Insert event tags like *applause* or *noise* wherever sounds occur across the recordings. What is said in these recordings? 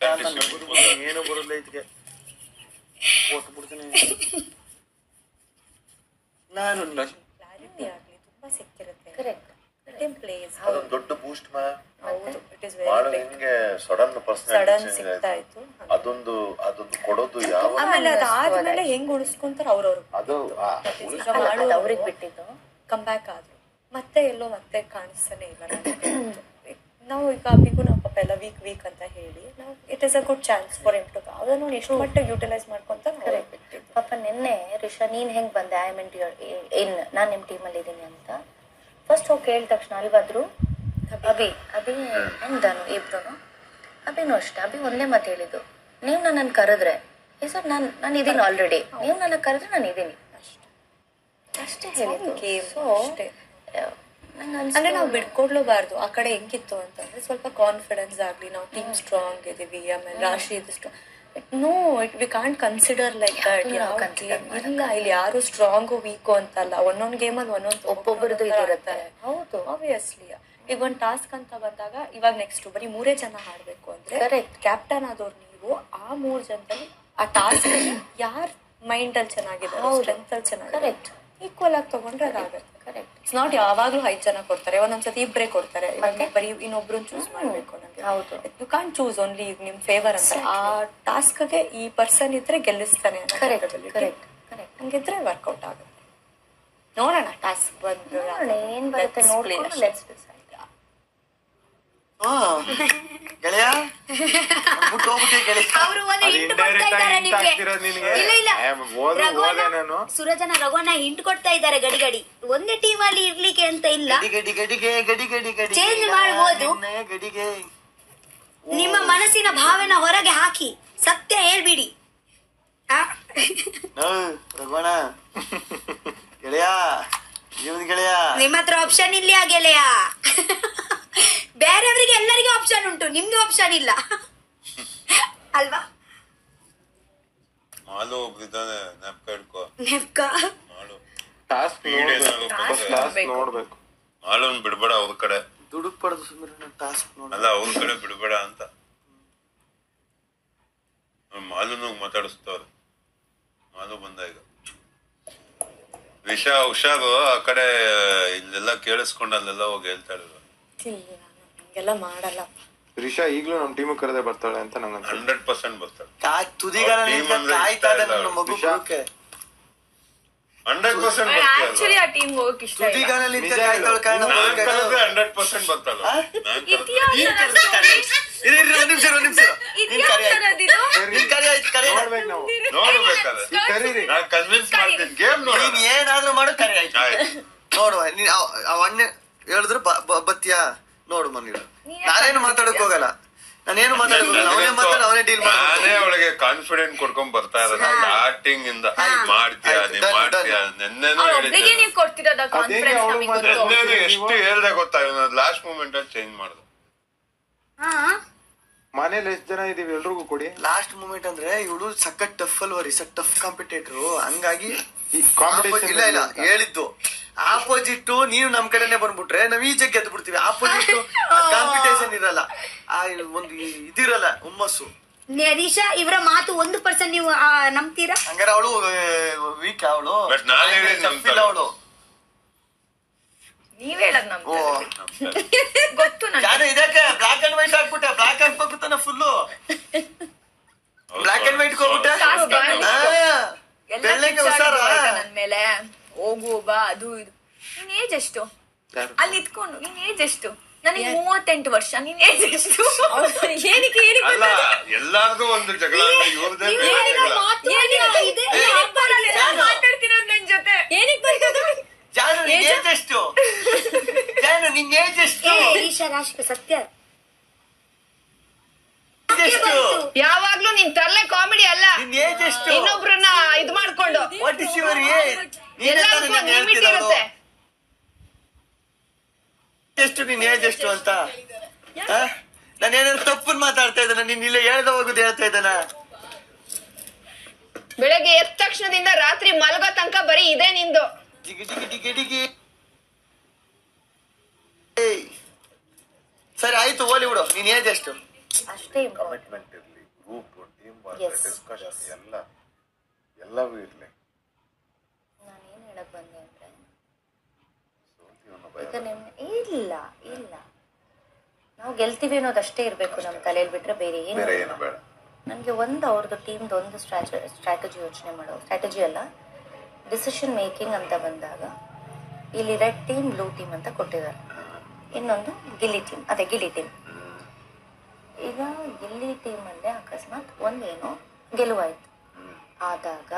ಏನು ಬರಲ್ಲ ಇದಕ್ಕೆ ಕೊಟ್ಟು ಬಿಡ್ತೀನಿ ನಾನು ಕ್ಲಾರಿಟಿ ಆಗಲಿ ತುಂಬಾ ಸಿಕ್ಕಿರುತ್ತೆ ಕರೆಕ್ಟ್ ಪ್ಲೇಸ್ ಅದೊಂದು ದೊಡ್ಡ ಬೂಸ್ಟ್ ಮಾ. ಹೌದು ಇಟ್ ಇಸ್ ವೆರಿ ಹೆಂಗೆ ಸಡನ್ ಸಡನ್ ಪರ್ಸನಾಲಿಟಿ ಸಿಗ್ತಾ ಇತ್ತು ಅದೊಂದು ಅದೊಂದು ಕೊಡೋದು ಯಾವ ಆಮೇಲೆ ಅದಾದ್ಮೇಲೆ ಹೆಂಗ್ ಉಳಿಸ್ಕೊಂತಾರ ಅವ್ರವ್ರು. ಅದು ಅವ್ರಿಗೆ ಬಿಟ್ಟಿದ್ದು ಕಮ್ ಬ್ಯಾಕ್ ಆದ್ರು. ಮತ್ತೆ ಎಲ್ಲೋ ಮತ್ತೆ ಕಾಣಿಸ್ತಾನೆ ಇಲ್ಲ. *coughs* ನಾವು ಈಗ ಅಭಿಗೂ ನಮ್ಮ ಪಾಪ ಎಲ್ಲ ವೀಕ್ ವೀಕ್ ಅಂತ ಹೇಳಿ ನಾವು it is a good chance for him to ಅದನ್ನು ಎಷ್ಟು ಮಟ್ಟಿಗೆ ಯುಟಿಲೈಸ್ ಮಾಡ್ಕೊಂತ ಪಾಪ ನಿನ್ನೆ ರಿಷಾ ನೀನು ಹೆಂಗೆ ಬಂದೆ? ಐ ಮೀನ್ ಇನ್ ನಾನು ನಿಮ್ಮ ಟೀಮಲ್ಲಿ ಇದ್ದೀನಿ ಅಂತ. ಫಸ್ಟ್ ಹೋಗಿ ಕೇಳಿದ ತಕ್ಷಣ ಅಲ್ವಾದ್ರು ಅಭಿ ಅಭಿ ಅಂಡ್ ಧನು? ಇಬ್ರು ಅಭಿನು ಅಷ್ಟೇ. ಅಭಿ ಒಂದೇ ಮಾತು ಹೇಳಿದ್ದು. ನೀವು ನನ್ನನ್ನು ಕರೆದ್ರೆ. ಈ ಸರ್ ನಾನು ನಾನು ಇದೀನಿ ಆಲ್ರೆಡಿ ನೀವು ನನ್ನ ಕರೆದ್ರೆ ನಾನು ಇದೀನಿ ಅಷ್ಟೇ. ಹೇಳಿದ್ದು. game ಸೊ ಅಷ್ಟೇ. ಅಂದ್ರೆ ನಾವು ಬಿಡ್ಕೊಡ್ಲೂಬಾರ್ದು ಆ ಕಡೆ ಹೆಂಗಿತ್ತು ಅಂತಂದ್ರೆ ಸ್ವಲ್ಪ ಕಾನ್ಫಿಡೆನ್ಸ್ ಆಗ್ಲಿ ನಾವು ಟೀಮ್ ಸ್ಟ್ರಾಂಗ್ ಇದೀವಿ ಆಮೇಲೆ ರಾಶಿ ಇದು strong no it we can't consider like that ಇಲ್ಲ ಇಲ್ಲಿ ಯಾರು ಸ್ಟ್ರಾಂಗು ವೀಕು ಅಂತಲ್ಲ. ಒಂದೊಂದ್ ಗೇಮಲ್ಲಿ ಒಂದೊಂದು ಒಬ್ಬೊಬ್ಬರದ್ದು ಇರುತ್ತೆ. ಹೌದು. ಆಬ್ವಿಯಸ್ಲಿ ಈಗ ಒಂದು ಟಾಸ್ಕ್ ಅಂತ ಬಂದಾಗ ಇವಾಗ ನೆಕ್ಸ್ಟ್ ಬರೀ ಮೂರೇ ಜನ ಆಡಬೇಕು ಅಂದ್ರೆ ಕರೆಕ್ಟ್ ಕ್ಯಾಪ್ಟನ್ ಆದವ್ರು ನೀವು ಆ ಮೂರ್ ಜನದಲ್ಲಿ ಆ ಟಾಸ್ಕ್ ಯಾರ್ ಮೈಂಡ್ ಅಲ್ಲಿ ಚೆನ್ನಾಗಿದೆ ಹೌದು. ಸ್ಟ್ರೆಂತ್ ಅಲ್ಲಿ ಚೆನ್ನಾಗಿದೆ Correct. ಈಕ್ವಲ್ ಆಗಿ ತಗೊಂಡ್ರೆ ಅದಾಗುತ್ತೆ ಕರೆಕ್ಟ್ ಇಟ್ಸ್ ನಾಟ್ ಯಾವಾಗ್ಲೂ ಐದ್ ಜನ ಕೊಡ್ತಾರೆ. ಒಂದೊಂದ್ಸತಿ ಇಬ್ರೇ ಕೊಡ್ತಾರೆ? ಬರೀ ಇನ್ನೊಬ್ರು ಚೂಸ್ ಮಾಡ್ಬೇಕು ನಂಗೆ ಹೌದು. ಯು ಕಾನ್ ಚೂಸ್ ಓನ್ಲಿ ನಿಮ್ ಫೇವರ್ ಅಂತ. ಆ ಟಾಸ್ಕ್ಗೆ ಈ ಪರ್ಸನ್ ಇದ್ರೆ ಗೆಲ್ಲಿಸ್ತಾನೆ ಕರೆಕ್ಟ್. ಕರೆಕ್ಟ್ ಕರೆಕ್ಟ್ ಹಂಗಿದ್ರೆ ವರ್ಕೌಟ್ ಆಗುತ್ತೆ. ನೋಡೋಣ ಟಾಸ್ಕ್ ಬಂದು ಏನ್ ಬರುತ್ತೆ. ಲೆಟ್ಸ್ ಹಾ ಗೆಳೆಯ? ಬಿಟ್ಟು ಹೋಗ್ಬಿಟ್ಟೆ ಗೆಳೆಯ. ಅವರು ಒಂದು ಅದು ಹಿಂಟ್ ಕೊಡ್ತಾ ಇದ್ದಾರೆ ನಿಮ್ಗೆ. ಇಲ್ಲ ಇಲ್ಲ. ಏ, ಓದು, ರಘುವನ್ನ- ಓದೆ ನಾನು. ಸುರಜನ ರಘುವನ್ನ ಹಿಂಟ್ ಕೊಡ್ತಾ ಇದ್ದಾರೆ ಗಡಿ ಗಡಿ. ಒಂದೇ ಟೀಮ್ ಅಲ್ಲಿ ಇರ್ಲಿಕ್ಕೆ ಅಂತ ಇಲ್ಲ. ಗಡಿ ಗಡಿ ಗಡಿಗೆ ಗಡಿ ಗಡಿ ಗಡಿ ಚೇಂಜ್ ಮಾಡ್ಬೋದು. ಗಡಿಗೆ ನಿಮ್ಮ ಮನಸ್ಸಿನ ಭಾವನ ಹೊರಗೆ ಹಾಕಿ. ಸತ್ಯ ಹೇಳ್ಬಿಡಿ. ಆ? ನೋ, ರಘುವಣ ಗೆಳೆಯ ಜೀವನ ಗೆಳೆಯ. ನಿಮ್ಮ ಹತ್ರ ಆಪ್ಷನ್ ಇಲ್ಲ ಗೆಳೆಯ? ಬೇರೆಯವರಿಗೆ ಎಲ್ಲರಿಗೂ ಆಪ್ಷನ್ ಉಂಟು. ನಿಮ್ಗೆ ಆಪ್ಷನ್ ಇಲ್ಲ. ಅಲ್ವಾ? ಮಾಲು ಒಬ್ರಿದ್ದಾನೆ ನೆನಪು ಹಿಡ್ಕೊ. ನೆಪ್ಕ ಮಾಲು. ಟಾಸ್ಕ್ Speed ಏನಾದ್ರು ಟಾಸ್ಕ್ ನೋಡ್ಬೇಕು. ಮಾಲೂನ್ ಬಿಡ್ಬೇಡ ಅವ್ರ ಕಡೆ. ದುಡುಕ್ ಪಡೆದು ಸುಂದರ ಟಾಸ್ಕ್ ನೋಡ ಅಲ್ಲ ಅವ್ರ ಕಡೆ ಬಿಡ್ಬೇಡ ಅಂತ. ಮಾಲೂನು ಮಾತಾಡಿಸ್ತವ್ರು ಮಾಲು ಬಂದ ಈಗ ವಿಷ ಹುಷಾರು ಆ ಕಡೆ ಇಲ್ಲೆಲ್ಲ ಕೇಳಿಸ್ಕೊಂಡು ಅಲ್ಲೆಲ್ಲ ಹೋಗಿ ಹೇಳ್ತಾಳೆ ಇಲ್ಲ ಹಂಗೆಲ್ಲ ಮಾಡಲ್ಲ. ರಿಷಾ ಈಗ್ಲೂ ನಮ್ ಟೀಮ್ ಕರೆದೇ ಬರ್ತಾಳೆ ಅಂತ ನಂಗೆ ಹಂಡ್ರೆಡ್ ಪರ್ಸೆಂಟ್ ಬರ್ತಾಳೆ. ಕಾಯ್ ತುದಿಗಾಲ ಅವ್ರ team ನಿಂತ್ಕೊಂಡ್ ಅಂದ್ರೆ ಕಾಯ್ತಾ ಇದ್ದಾಳೆ ನನ್ನ ಮಗು ವಿಷ. ಬರೋಕೆ. ಹಂಡ್ರೆಡ್ ಪರ್ಸೆಂಟ್ ಆಕ್ಚುಲಿ ಆ ಟೀಮ್ ಹೋಗಕ್ ಇಷ್ಟ ಇಲ್ಲ. ತುದಿಗಾಲ ನಿಂತ್ಕೊಂಡ್ ನಿಜ ಕಾಯ್ತಾಳ್ ಕಾರಣ ನಾನ್ ಬರೋಕೆ ಆಗಲ್ಲ. ಕರೆದ್ರೆ ಹಂಡ್ರೆಡ್ ಪರ್ಸೆಂಟ್ ಬರ್ತಾಳೆ ಆ? ನಾನ್ ಕರೆದ್ರೆ ನೀನ್ ಕರ್ದು ಕರೆ. ಇರು, ಇರು, ಒಂದ್ ನಿಮಿಷ ಇರು, ಒಂದ್ ನಿಮಿಷ. ಇರು. ನಿನ್ ಕರೆ ಆಯ್ತು. ನಿನ್ ಕರೆ ಆಯ್ತು, ಕರೆ ಆಯ್ತು. ನೋಡ್ಬೇಕು ನಾವು. ನೋಡ್ಬೇಕಾದ್ರೆ ಈಗ ಕರೀರಿ. ನಾನ್ ಕನ್ವಿನ್ಸ್ ಮಾಡ್ತೀನಿ. ಗೇಮ್ ನೋಡ ನೀನ್ ಏನಾದ್ರೂ ಮಾಡು ಕರೆ ಆಯ್ತು. ಆಯ್ತು. ನೋಡುವ ನೀನ್ ಅವ್- ಅವ್ ಅಣ್ಣ ಹೇಳಿದ್ರು ಬ- ಬ- ಬತ್ತೀಯಾ? ನೋಡು ಮಮ್ಮಿ ನಾನೇನು ಮಾತಾಡಕ್ ಹೋಗಲ್ಲ. ನಾನೇನು ಮಾತಾಡಕ್ ಹೋಗಲ್ಲ. ಅವನೇ ಮಾತಾಡ ಅವನೇ ಡೀಲ್ ನಾನೇ ಅವಳಿಗೆ ಕಾನ್ಫಿಡೆಂಟ್ ಕೊಡ್ಕೊಂಡ್ ಬರ್ತಾ ಇರೋದು. ಸ್ಟಾರ್ಟಿಂಗ್ ಇಂದ ಮಾಡ್ತೀಯಾ ಆಯ್ತು, ನೀ ಮಾಡ್ತೀಯಾ? ನೆನ್ನೆನೂ ಒಬ್ರಿಗೆ ಹೇಳಿದ್ದೆ ನೀವು ಕೊಡ್ತಿರೋದ ಅದೇಗೆ ಕಾನ್ಫಿಡೆನ್ಸ್ ನಮಗೆ ಗೊತ್ತು. ನೆನ್ನೆನೂ ಎಷ್ಟು ಹೇಳ್ದೆ ಗೊತ್ತಾ? ಲಾಸ್ಟ್ ಮೂಮೆಂಟ್ ಅಲ್ಲಿ ಚೇಂಜ್ ಮಾಡ್ದೆ. ಹಾ. ಮನೇಲಿ ಎಷ್ಟ್ ಜನ ಇದೀವಿ ಎಲ್ರಿಗೂ ಕೊಡಿ. ಲಾಸ್ಟ್ ಮೂಮೆಂಟ್ ಅಂದ್ರೆ ಇವಳು ಸಖತ್ ಟಫ್ ಅಲ್ವರಿ ಸಖತ್ ಟಫ್ ಕಾಂಪಿಟೇಟರ್ ಹಂಗಾಗಿ ಈ ಇಲ್ಲ ಇಲ್ಲ ಹೇಳಿದ್ದು. ಆಪೋಸಿಟ್ ನೀವು ನಮ್ ಕಡೆನೆ ಬಂದ್ಬಿಟ್ರೆ ನಾವ್ ಈಜೆ ಗೆದ್ದು ಬಿಡ್ತೀವಿ. ಆಪೋಸಿಟ್ ಕಾಂಪಿಟೇಷನ್ ಇರಲ್ಲ. ಆ ಒಂದು ಇದಿರಲ್ಲ ಹುಮ್ಮಸ್ಸು. ನಿರೀಶಾ ಇವರ ಮಾತು ಒಂದು ಪರ್ಸೆಂಟ್ ನೀವು ಆ, ನಂಬ್ತೀರಾ? ಹಂಗಾರೆ ಅವಳು ವೀಕ್ ಅವಳು. But ನಾನ್ ಹೇಳಿದ್ ನಂಬ್ತಾಳೆ. ಅವಳು. ನೀವ್ ಹೇಳದ್ ನಮ್ *laughs* ಗೊತ್ತು ನಾನು ಇದಕ್ಕೆ ಬ್ಲಾಕ್ ಅಂಡ್ ವೈಟ್ ಹಾಕ್ಬಿಟ್ಟೆ? ಬ್ಲಾಕ್ ಹಾಕ್ಬೇಕುತ್ತಾನ ಫುಲ್ಲು ಬ್ಲಾಕ್ ಅಂಡ್ ವೈಟ್ ಹೋಗ್ಬಿಟ್ಟೆ ಎಲ್ಲ ಬೆಳ್ಳಗೆ ಹುಷಾರ? ನನ್ ಮೇಲೆ. ಹೋಗು ಬಾ ಅದು ಇದು. ನಿನ್ ಏಜ್ ಎಷ್ಟು? ಅಲ್ಲಿ ನಿಂತ್ಕೊಂಡು ನಿನ್ ಏಜ್ ಎಷ್ಟು? ನನಗೆ ಮೂವತ್ತೆಂಟು ವರ್ಷ ನಿನ್ ಏಜ್ ಎಷ್ಟು? ಏನಕ್ಕೆ ಏನಕ್ಕೆ ಅಲ್ಲ ಎಲ್ಲಾರ್ದು ಒಂದು ಜಗಳ ಅಂದ್ರೆ ಇವ್ರದೇ ಬೇರೆ ಜಗಳ ಮಾತಾಡ್ತಿರೋದು ನನ್ ಜೊತೆ ಏನಕ್ಕೆ ಬರ್ತದ ಜಾನು ನಿನ್ ಏಜ್ ಎಷ್ಟು ಜಾನು ನಿನ್ ಏಜ್ ಎಷ್ಟು ನಿರೀಶಾ ರಾಶಿಕ ಸತ್ಯ ಯಾವಾಗ್ಲೂ ನಿನ್ ತರಲೆ ಕಾಮಿಡಿ ಅಲ್ಲ. ನಿನ್ ಏಜ್ ಎಷ್ಟು? ಇನ್ನೊಬ್ರನ್ನ ಇದು ಮಾಡ್ಕೊಂಡು. ಲಿಮಿಟ್ ಇರುತ್ತೆ. ಎಷ್ಟು ನಿನ್ ಏಜ್ ಎಷ್ಟು ಅಂತ? ನಾನು ಏನಾದ್ರು ತಪ್ಪನ್ ಮಾತಾಡ್ತಾ ಇದ್ದಾನ. ನೀನ್ ಇಲ್ಲ ಹೇಳ್ದ ಹೋಗುದು ಹೇಳ್ತಾ ಇದ್ದಾನ. ಬೆಳಗ್ಗೆ ಎದ್ದ ತಕ್ಷಣದಿಂದ ರಾತ್ರಿ ಮಲಗೋ ತನಕ ಬರೀ ಇದೆ ನಿಂದು. ಜಿಗಿ ಜಿಗಿ ಡಿಗಿ ಜಿಗಿ. ಸರಿ ಆಯ್ತು ಓಲಿ ಬಿಡು. ನೀನ್ ಏಜ್ ಎಷ್ಟು ಅಷ್ಟೇ. ಕಮಿಟ್ಮೆಂಟ್ ಇರ್ಲಿ ಗ್ರೂಪ್ ಟೀಮ್ Yes, ಡಿಸ್ಕಷನ್. ಎಲ್ಲ ಎಲ್ಲವೂ ಇರ್ಲಿ. ನಾನು ಏನು ಹೇಳಕ್ ಬಂದೆ ಅಂದ್ರೆ? ಈಗ ನಿಮ್ ಇಲ್ಲ ಇಲ್ಲ. ನಾವು ಗೆಲ್ತೀವಿ ಅನ್ನೋದಷ್ಟೇ ಇರಬೇಕು ನಮ್ಮ ತಲೆಯಲ್ಲಿ ಬಿಟ್ರೆ ಬೇರೆ ಏನು ಬೇರೆ ಏನು ಬೇಡ. ನನಗೆ ಒಂದು ಅವ್ರದ್ದು ಟೀಮ್ದು ಒಂದು ಸ್ಟ್ರಾಟ ಸ್ಟ್ರಾಟಜಿ ಯೋಚನೆ ಮಾಡೋ ಸ್ಟ್ರಾಟಜಿ ಅಲ್ಲ ಡಿಸಿಷನ್ ಮೇಕಿಂಗ್ ಅಂತ ಬಂದಾಗ ಇಲ್ಲಿ ರೆಡ್ ಟೀಮ್ ಬ್ಲೂ ಟೀಮ್ ಅಂತ ಕೊಟ್ಟಿದ್ದಾರೆ. ಇನ್ನೊಂದು ಗಿಲ್ಲಿ ಟೀಮ್ ಅದೇ ಗಿಲ್ಲಿ ಟೀಮ್ ಈಗ ಗಿಲ್ಲಿ ಟೀಮಲ್ಲೇ ಅಕಸ್ಮಾತ್ ಒಂದೇನೋ ಗೆಲುವಾಯ್ತು ಆದಾಗ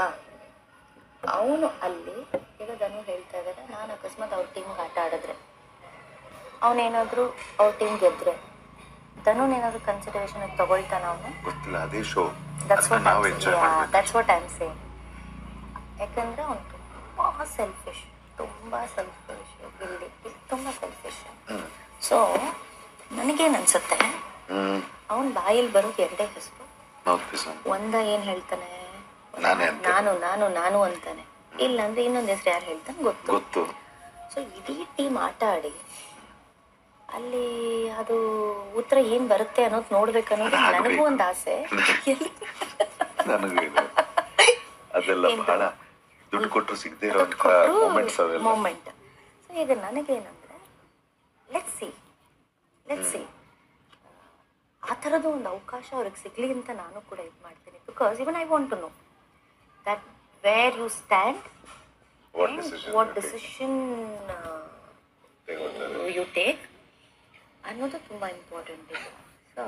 ಅವನು ಅಲ್ಲಿ ಈಗ ಧನು ಹೇಳ್ತಾ ಇದ್ದಾರೆ ನಾನು ಅಕಸ್ಮಾತ್ ಅವ್ರ ಟೀಮ್ಗೆ ಆಟ ಆಡಿದ್ರೆ. ಅವನೇನಾದರೂ ಅವ್ರ ಟೀಮ್ ಗೆದ್ರೆ. ಧನುನೇನಾದರೂ ಕನ್ಸಿಡರೇಷನ್ ತಗೊಳ್ತಾನ ಅವನು? ಗೊತ್ತಿಲ್ಲ ಅದೇ ಶೋ ದಟ್ಸ್ ವಾಟ್ ಸೇಮ್ ಯಾಕಂದ್ರೆ ಅವ್ನು ತುಂಬಾ ಸೆಲ್ಫಿಶ್ ತುಂಬ ಸೆಲ್ಫಿಶ್ ಇಲ್ಲಿ ತುಂಬಾ ಸೆಲ್ಫಿಶ್ ಸೊ ನನಗೇನ್ ಅನ್ಸುತ್ತೆ? ಅವನ್ ಬಾಯಲ್ಲಿ ಬರೋದು ಎರಡೇ ಹೆಸರು ಒಂದ ಏನ್ ಹೇಳ್ತಾನೆ? ನಾನೇ. ನಾನು ನಾನು ಅಂತಾನೆ. ಇಲ್ಲ ಅಂದ್ರೆ ಇನ್ನೊಂದ್ ಹೆಸರು ಯಾರು ಹೇಳ್ತಾನೆ ಗೊತ್ತು. ಸೊ ಇಡೀ ಟೀಮ್ ಆಟ ಆಡಿ ಅಲ್ಲಿ ಅದು ಉತ್ತರ ಏನ್ ಬರುತ್ತೆ ಅನ್ನೋದು ನೋಡ್ಬೇಕು ಅನ್ನೋದು ನನಗೂ ಒಂದು ಆಸೆ. *laughs* ಅದೆಲ್ಲ ಬಹಳ ದುಡ್ಡು ಕೊಟ್ಟರು ಸಿಗದೆ ಇರೋಂಥ ಮೂಮೆಂಟ್ಸ್ ಅವೆಲ್ಲ. ಮೂಮೆಂಟ್ ಸೊ ಈಗ ನನಗೇನಂದ್ರೆ ಲೆಟ್ ಸಿ ಲೆಟ್ ಸಿ ಆ ಥರದ್ದು ಒಂದು ಅವಕಾಶ ಅವ್ರಿಗೆ ಸಿಗ್ಲಿ ಅಂತ ನಾನು ಕೂಡ ಇದು ಮಾಡ್ತೀನಿ. Because even I want to know that where you stand what decision you take ಅನ್ನೋದು ತುಂಬ ಇಂಪಾರ್ಟೆಂಟ್ ಇದೆ. ಸೊ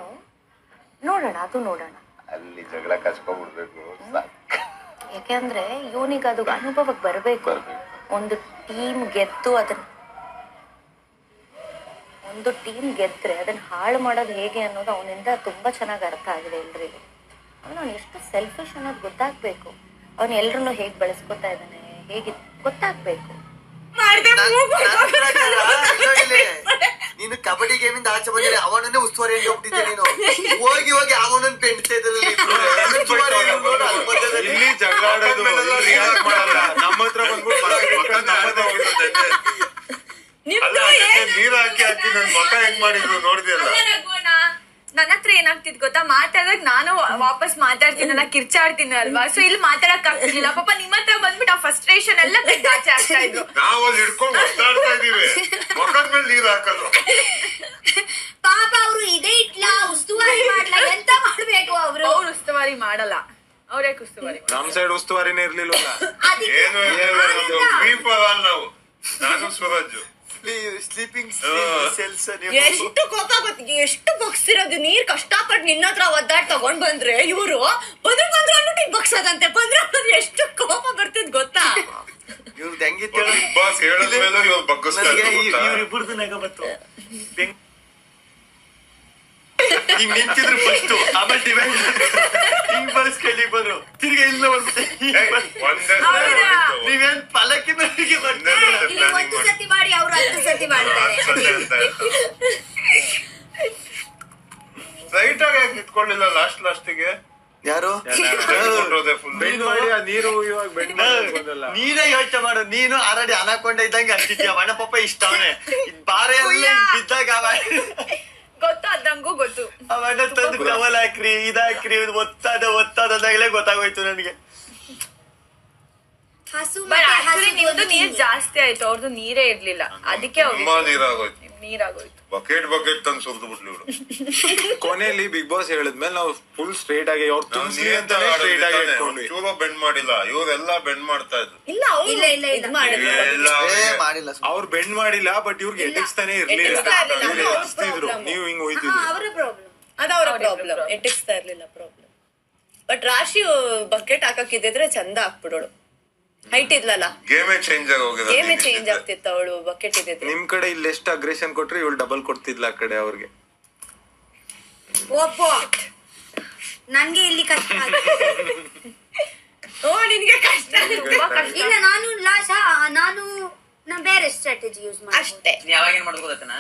ನೋಡೋಣ ಅದು ನೋಡೋಣ. ಅಲ್ಲಿ ಜಗಳ ಕಚ್ಕೊಂಡ್ಬಿಡ್ಬೇಕು ಯಾಕೆಂದ್ರೆ ಇವನಿಗೆ ಅದು ಅನುಭವಕ್ಕೆ ಬರಬೇಕು ಒಂದು ಟೀಮ್ ಗೆದ್ದು ಅದನ್ನ ಒಂದು ಟೀಮ್ ಗೆದ್ರೆ ಅದನ್ನ ಹಾಳು ಮಾಡೋದು ಹೇಗೆ ಅನ್ನೋದು ಅವನಿಂದ ತುಂಬಾ ಚೆನ್ನಾಗಿ ಅರ್ಥ ಆಗಿದೆ ಎಲ್ರಿಗೂ ಅವನು ಎಷ್ಟು ಸೆಲ್ಫಿಶ್ ಅನ್ನೋದು ಗೊತ್ತಾಗ್ಬೇಕು ಅವನು ಎಲ್ರನ್ನೂ ಹೇಗೆ ಬಳಸ್ಕೊತಾ ಇದ್ದಾನೆ ಹೇಗೆ ಗೊತ್ತಾಗ್ಬೇಕು ನೀನು ಕಬಡ್ಡಿ ಇಂದ ಆಚೆ ಬಂದ್ರೆ ಅವನನ್ನೇ ಉಸ್ತುವಾರಿ ಹೋಗ್ತಿದ್ದೆ ನೀನು. ಹೋಗಿ ಹೋಗಿ ಅವನನ್ನ ಪೆಣ್ತಾ. ಅಲ್ಲ ನೀರ್ ಹಾಕಿ ಹಾಕಿ ನನ್ ಮಕ್ಕ ಹೆಂಗ್ ಮಾಡಿದ್ರು ನೋಡಿದ್ಯಲ್ಲ? ನನ್ನ ಹತ್ರ ಏನಾಗ್ತಿದ್ ಗೊತ್ತಾ? ಮಾತಾಡಕ್ ನಾನು ವಾಪಸ್ ಮಾತಾಡ್ತೀನಲ್ಲ ಕಿರ್ಚಾಡ್ತೀನಿ ಅಲ್ವಾ? ಸೊ ಇಲ್ಲಿ ಮಾತಾಡಕ್ ಆಗ್ತಿರ್ಲಿಲ್ಲ ಪಾಪ ನಿಮ್ಮ ಹತ್ರ ಬಂದ್ಬಿಟ್ಟು ಆ ಫಸ್ಟ್ರೇಷನ್ ಎಲ್ಲ ತೆಗ್ದ್ ಆಚೆ ಆಗ್ತಾ ಇದ್ರು. ನಾವು ಅಲ್ಲಿ ಹಿಡ್ಕೊಂಡು ಒತ್ತಾಡ್ತಾ ಇದೀವಿ ಮಕದ ಮೇಲೆ ನೀರ್ ಹಾಕಲ್ಲ ಪಾಪ ಅವರು ಇದೇ ಇಟ್ಲ ಉಸ್ತುವಾರಿ ಮಾಡ್ಲ. ಎಂತ ಮಾಡ್ಬೇಕು ಅವರು? ಅವ್ರು ಉಸ್ತುವಾರಿ ಮಾಡಲ್ಲ. ಅವ್ರೇ ಉಸ್ತುವಾರಿ ನಮ್ ಸೈಡ್ ಉಸ್ತುವಾರಿನೇ ಇರ್ಲಿಲ್ಲ ಏನು ನಾವು. ನಾನು ಸ್ವರಾಜು ಸ್ಲೀಪಿಂಗ್. ಸೆಲ್ಸ್ ಎಷ್ಟು ಕೋಪ ಗೊತ್ತಿಗೆ ಎಷ್ಟು ಬಗ್ಸಿರೋದು? ನೀರ್ ಕಷ್ಟಪಟ್ಟು ನಿನ್ನ ಹತ್ರ ಒದ್ದಾಡ್ ತಗೊಂಡ್ ಬಂದ್ರೆ ಇವರು ಬಂದ್ರು ಬಂದ್ರು ಅಂದ್ಬಿಟ್ಟು ಈಗ ಬಗ್ಸೋದಂತೆ. ಬಂದ್ರು ಅಂದ್ರೆ ಎಷ್ಟು ಕೋಪ ಬರ್ತಿದ್ ಗೊತ್ತಾ? ಇವ್ರದ್ದು ಹೆಂಗಿತ್ತು ಬಾಸ್ ಹೇಳಿದ್ಮೇಲೆ ಇವ್ರು ಬಗ್ಗಿಸ್ತಾ ನನಗೆ ಇದ್ರು ಗೊತ್ತಾ? ನಗ ಬಂತು. ಹಿಂಗ್ ನಿಂತಿದ್ರು ಫಸ್ಟ್ ಆಮೇಲೆ ಡಿವೈಡ್ ಹಿಂಗ್ ಬಳಸ್ಕೊಳ್ಳಿ ಬರು. ತಿರ್ಗಿ ಇಲ್ಲ. ನೀವೇನ್ ಪಲ್ಲಕ್ಕಿನ ಹೀಗೆ ಒಂದೇ ಸತಿ ಮಾಡಿ ಅವ್ರು ಹತ್ತು ಆಗಿ ಯಾಕೆ ಇಟ್ಕೊಂಡಿಲ್ಲ ಲಾಸ್ಟ್ ಲಾಸ್ಟಿಗೆ ಯಾರು? *laughs* ನೀರು ಇವಾಗ ನೀನೇ ಯೋಚನೆ ಮಾಡು. ನೀನು ಆರಡಿ ಅನಾಕೊಂಡ ಇದ್ದಂಗೆ ಅಷ್ಟಿದ್ಯಾ? ಅಣ್ಣ ಪಪ್ಪ ಇಷ್ಟ ಅವನೇ. ಬಾರೆ ಎಲ್ಲ ಬಿದ್ದಾಗ ಅವ ಗೊತ್ತು. ಅವಾಗ ತಂದು ಟವಲ್ ಹಾಕ್ರಿ ಇದಾಕ್ರಿ ಒತ್ತಾದ ಒತ್ತಾದ ಅಂದಾಗಲೇ ಗೊತ್ತಾಗೋಯ್ತು ನನಗೆ. ಹಸು ಮತ್ತೆ ಹಸು ನೀರು ನೀರ್ ಜಾಸ್ತಿ ಆಯ್ತು ಅವ್ರದ್ದು ನೀರೇ ಇರ್ಲಿಲ್ಲ. ಅದಕ್ಕೆ ತುಂಬಾ ನೀರಾಗೋಯ್ತು. ನೀರಾಗೋಯ್ತು. ಬಕೆಟ್ ಬಕೆಟ್ ತಂದು ಸುರಿದು ಬಿಟ್ಲು ಇವಳು. ಕೊನೆಯಲ್ಲಿ ಬಿಗ್ ಬಾಸ್ ಹೇಳಿದ್ಮೇಲೆ ನಾವು ಫುಲ್ ಸ್ಟ್ರೇಟ್ ಆಗಿ ಅವ್ರು ತುಂಬಿ ಅಂತ ಸ್ಟ್ರೇಟ್ ಆಗಿ ಇಟ್ಕೊಂಡ್ವಿ. ಚೂರು ಬೆಂಡ್ ಮಾಡಿಲ್ಲ. ಇವರೆಲ್ಲ ಬೆಂಡ್ ಮಾಡ್ತಾ ಇದ್ರು. ಇಲ್ಲ ಇಲ್ಲ ಇಲ್ಲ ಇಲ್ಲ. ಮಾಡಿದ್ರು ಎಲ್ಲ ಮಾಡಿಲ್ಲ. ಅವ್ರು ಬೆಂಡ್ ಮಾಡಿಲ್ಲ ಬಟ್ ಇವ್ರಿಗೆ ಎಟಿಕ್ಸ್ತಾನೆ ಇರ್ಲಿಲ್ಲ. ಇವ್ರು problem. ನೀವು ಹಿಂಗ್ ಹೋಯ್ತಿದ್ರು ಅವರ ಪ್ರಾಬ್ಲಮ್ ಅದು ಅವರ ಪ್ರಾಬ್ಲಮ್. ಎಟಿಕ್ಸ್ತಾ ಇರ್ಲಿಲ್ಲ ಪ್ರಾಬ್ಲಮ್ ಬಟ್ ರಾಶಿ ಬಕೆಟ್ ಹಾಕಕ್ಕಿದ್ರೆ ಚಂದ ಹಾಕ್ಬಿಡೋಳು ಹೈಟ್ ಇದ್ಲಲ್ಲ? ಗೇಮೇ ಚೇಂಜ್ ಆಗೋಗಿದೆ ಗೇಮೇ ಚೇಂಜ್ ಆಗ್ತಿತ್ತು ಅವಳು ಬಕೆಟ್ ಇದಿತ್ತು ನಿಮ್ ಕಡೆ ಇಲ್ಲಿ ಎಷ್ಟು ಅಗ್ರೆಷನ್ ಕೊಟ್ರೆ ಇವಳು ಡಬಲ್ ಕೊಡ್ತಿದ್ಲ ಆ ಕಡೆ ಅವ್ರಿಗೆ? ಒಪ್ಪ ನಂಗೆ ಇಲ್ಲಿ ಕಷ್ಟ ಓ ನಿನ್ಗೆ ಕಷ್ಟ ತುಂಬಾ ಕಷ್ಟ ಇಲ್ಲ ನಾನು ಲಾಶ ನಾನು ನಾ ಬೇರೆ ಸ್ಟ್ರಾಟಜಿ ಯೂಸ್ ಮಾಡಿ ಅಷ್ಟೇ. ನೀ ಯಾವಾಗ ಏನ್ ಮಾಡೋದು ಗೊತ್ತಾನ?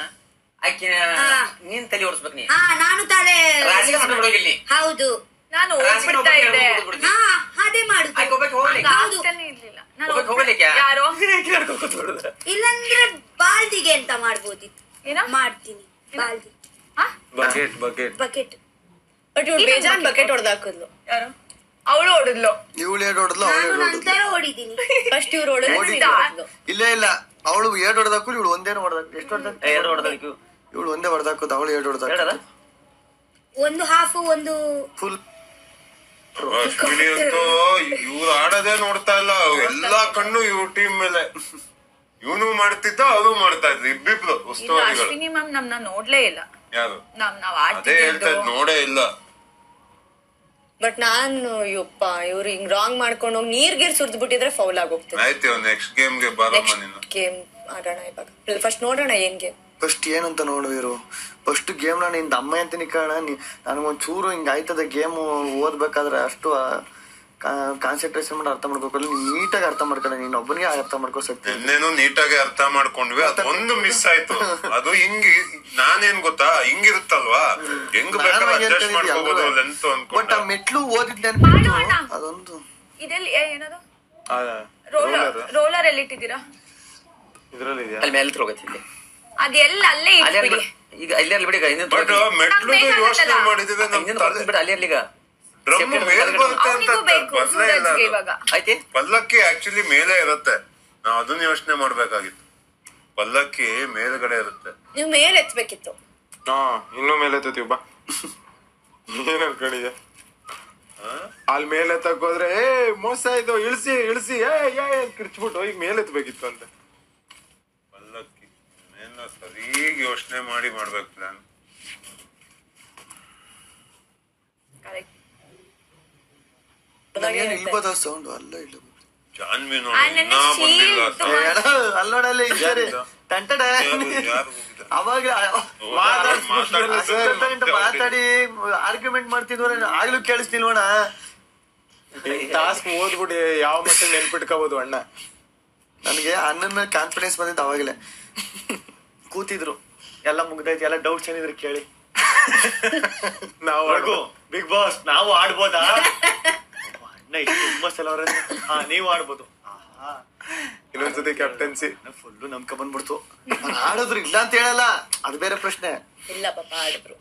ಹಾ. ನೀನ್ ತಲೆ ಓಡಿಸ್ಬೇಕು ನೀ. ಹಾ ನಾನು ತಲೆ ರಾಶಿಗೆ ಮಾಡ್ಬಿಡೋಗಿ ಇಲ್ಲಿ. ಹೌದು. ನಾನು ರಾಶಿಗೆ ಹೋಗ್ಬಿಡ್ತಾ ಇದ್ದೆ. ಬಿಡ್ತೀನಿ. ಹಾ. *laughs* ಇಲ್ಲಂದ್ರೆ ಬಾಲ್ದಿಗೆ ಅಂತ ಮಾಡ್ಬೋದಿತ್ತು ಏನೋ? ಮಾಡ್ತೀನಿ. ಬಾಲ್ದಿ. ಹಾ? Bucket bucket. ಬಕೆಟ್. ಬಟ್ ಇವ್ಳು ಬೇಜಾನ್ ಬಕೆಟ್ ಹೊಡೆದ್ ಹಾಕಿದ್ಲು. ಯಾರು? ಅವಳು ಹೊಡೆದ್ಲು. ಇವಳು ಏಡ್ ಹೊಡೆದ್ಲು ಅವಳು ಹೊಡಿದೀನಿ ಫಸ್ಟ್ *laughs* ಇವ್ರು ಹೊಡೆದ್ ಹೊಡಿತಾ? ಇಲ್ಲ ಇಲ್ಲ. ಅವಳು ಏಟ್ ಹೊಡೆದಾಕು ಇವಳು ಒಂದೇ ಹೊಡೆದಾಕು ಎಷ್ಟು ಹೊಡೆದಾಕು ಎರಡು ಇವಳು ಒಂದೇ ಹೊಡೆದಾಕೋದು ಅವಳು ಏಟ್ ಹೊಡೆದಾಕು ಒಂದು ಹಾಫ್ ಒಂದು ಫುಲ್ ಅಶ್ವಿನಿ ಅಂತೂ ಇವ್ರು ಆಡೋದೇ ನೋಡ್ತಾ ಇಲ್ಲ. ಎಲ್ಲಾ ಕಣ್ಣು ಇವ್ರ ಟೀಮ್ ಮೇಲೆ. ಇವನು ಮಾಡ್ತಿದ್ದ ಅದು ಮಾಡ್ತಾ ಇದ್ರು ಇಬ್ಬಿಬ್ರು ಉಸ್ತುವಾರಿಗಳು. ಅಶ್ವಿನಿ ಮ್ಯಾಮ್ ನಮ್ನ ನೋಡ್ಲೇ ಇಲ್ಲ. ಯಾರು? ನಮ್ ನಾವ್ ಅದೇ ಹೇಳ್ತಾ ಇದ್ ನೋಡೇ ಇಲ್ಲ. ಬಟ್ ನಾನು ಯಪ್ಪ ಇವ್ರು ಹಿಂಗ್ ರಾಂಗ್ ಮಾಡ್ಕೊಂಡು ಹೋಗಿ ನೀರ್ ಗೀರ್ ಸುರಿದ್ ಬಿಟ್ಟಿದ್ರೆ ಫೌಲ್ ಆಗೋಗ್ತದೆ ಆಯ್ತು ನೆಕ್ಸ್ಟ್ ಗೇಮ್ಗೆ ಬಾರಮ್ಮ ನೀನು. ನೆಕ್ಸ್ಟ್ ಗೇಮ್ ಆಡೋಣ ಇವಾಗ. ಫಸ್ಟ್ ನೋಡೋಣ ಏನ್ ಗೇಮ್ ಫಸ್ಟ್ ಏನಂತ ನೋಡುವಿರು ಫಸ್ಟ್ ಗೇಮ್ ನಾನು ನಿಂದ ಅಮ್ಮ ಅಂತೀನಿ ಕಾರಣ ನನಗೊಂದು ಚೂರು ಹಿಂಗೆ ಆಯ್ತದ ಗೇಮ್ ಓದ್ಬೇಕಾದ್ರೆ ಅಷ್ಟು ಕಾನ್ಸಂಟ್ರೇಷನ್ ಮಾಡಿ ಅರ್ಥ ಮಾಡ್ಬೇಕು. ಅಲ್ಲಿ ನೀಟಾಗಿ ಅರ್ಥ ಮಾಡ್ಕೊಳ್ಳ ನೀನು ಒಬ್ಬನಿಗೆ ಅರ್ಥ ಮಾಡ್ಕೋ ಶಕ್ತಿ ನಿನ್ನೆನು ನೀಟಾಗಿ ಅರ್ಥ ಮಾಡ್ಕೊಂಡ್ವಿ ಒಂದು ಮಿಸ್ ಆಯ್ತು. ಅದು ಹಿಂಗ್ ನಾನೇನ್ ಗೊತ್ತಾ ಹಿಂಗಿರುತ್ತಲ್ವಾ? ಹೆಂಗ್ ಬೇಕಾದ್ರೆ ಅಡ್ಜಸ್ಟ್ ಮಾಡ್ಕೋಬಹುದು ಲೆಂತ್ ಬಟ್ ಆ ಮೆಟ್ಲು ಓದಿದ್ದೆ. ಅದೊಂದು. ಇದೆಲ್ಲಿ ಏನದು? ರೋಲರ್ ರೋಲರ್ ಎಲ್ಲಿ ಇಟ್ಟಿದ್ದೀರಾ ಇದ್ರಲ್ಲಿ ಇದೆಯಾ ಅಲ್ಲಿ ಮೇಲೆ ಹೋಗತ್ತಿಲ್ಲಿ ಅದೆಲ್ಲ ಅಲ್ಲೇ ಇಟ್ಬಿಡಿ ಈಗ ಅಲ್ಲೇ ಅಲ್ಲಿ ಬಿಡಿ ಈಗ ಇನ್ನೊಂದು ಬಟ್ ಮೆಟ್ಲು ಯೋಚನೆ ಮಾಡಿದ್ರೆ ನಮ್ಗೆ ಇನ್ನೊಂದು ಬಿಡು ಅಲ್ಲಿ ಅಲ್ಲಿ ಈಗ ಡ್ರಮ್ ಮೇಲ್ ಬರುತ್ತೆ ಅಂತ ಅವನಿಗೂ ಬೇಕು ಬದ್ಲೇ ಇಲ್ಲ ಸೂರಜ್ಗೆ ಅದು. ಇವಾಗ. ಆಯ್ತಿ. ಪಲ್ಲಕ್ಕಿ ಆಕ್ಚುಲಿ ಮೇಲೆ ಇರುತ್ತೆ. ನಾವ್ ಅದನ್ನ ಯೋಚನೆ ಮಾಡ್ಬೇಕಾಗಿತ್ತು. ಪಲ್ಲಕ್ಕಿ ಮೇಲ್ಗಡೆ ಇರುತ್ತೆ. ನೀವು ಮೇಲೆ ಎತ್ಬೇಕಿತ್ತು. ಹಾ ಇನ್ನೂ ಮೇಲೆ ಎತ್ತತೀವಿ ಬಾ. ಏನ್ ಅನ್ಕೊಂಡಿದ್ಯ? ಅಲ್ಲಿ ಮೇಲೆ ತಗೋದ್ರೆ ಏ ಮೋಸ ಇದು ಇಳಿಸಿ ಇಳಿಸಿ ಏ ಏ ಅಂತ ಕಿರ್ಚ್ಬಿಟ್ಟು ಈಗ ಮೇಲೆ ಎತ್ತಬೇಕಿತ್ತು ಅಂತ. ಸರಿಯಾಗಿ ಯೋಚನೆ ಮಾಡಿ ಮಾಡ್ಬೇಕು ಪ್ಲಾನ್ ಇಲ್ಬೋದ ಸೌಂಡ್ ಅಲ್ಲ ಇಲ್ಲ ಜಾನ್ವಿ. ಅಲ್ಲೋಡಲ್ಲ ಇದ್ದಾರೆ? ಅವಾಗ ಮಾತಾಡ್- ಆರ್ಗ್ಯುಮೆಂಟ್ ಮಾಡ್ತಿದ್ವಲ್ಲ ಆಗ್ಲೂ ಕೇಳಿಸ್ತಿಲ್ವಣ ಟಾಸ್ಕ್ ಓದ್ಬಿಡಿ ಯಾವ ಮಟ್ಟ ನೆನ್ಪಿಟ್ಕೋಬಹುದು ಅಣ್ಣ. ನನಗೆ ಅಣ್ಣನ ಕಾನ್ಫಿಡೆನ್ಸ್ ಬಂದಿತ್ತು ಅವಾಗಲೇ. ಕೂತಿದ್ರು. ಎಲ್ಲ ಮುಗ್ದೈತಿ ಎಲ್ಲ ಡೌಟ್ಸ್ ಏನಿದ್ರು ಕೇಳಿ. *laughs* ನಾವು ಬಿಗ್ ಬಾಸ್ ನಾವು ಆಡ್ಬೋದಾ? ಅಣ್ಣ ಇಷ್ಟು ತುಂಬಾ ಸಲ ಅವ್ರ ಹಾ ನೀವು ಆಡ್ಬೋದು. ಇನ್ನೊಂದ್ಸತಿ ಕ್ಯಾಪ್ಟನ್ಸಿ ಫುಲ್ಲು ನಂಬ್ಕ ಬಂದ್ಬಿಡ್ತು. ನಾನ್ ಆಡಿದ್ರು ಇಲ್ಲ ಅಂತ ಹೇಳಲ್ಲ. ಅದು ಬೇರೆ ಪ್ರಶ್ನೆ. ಇಲ್ಲ ಪಾಪ ಆಡಿದ್ರು.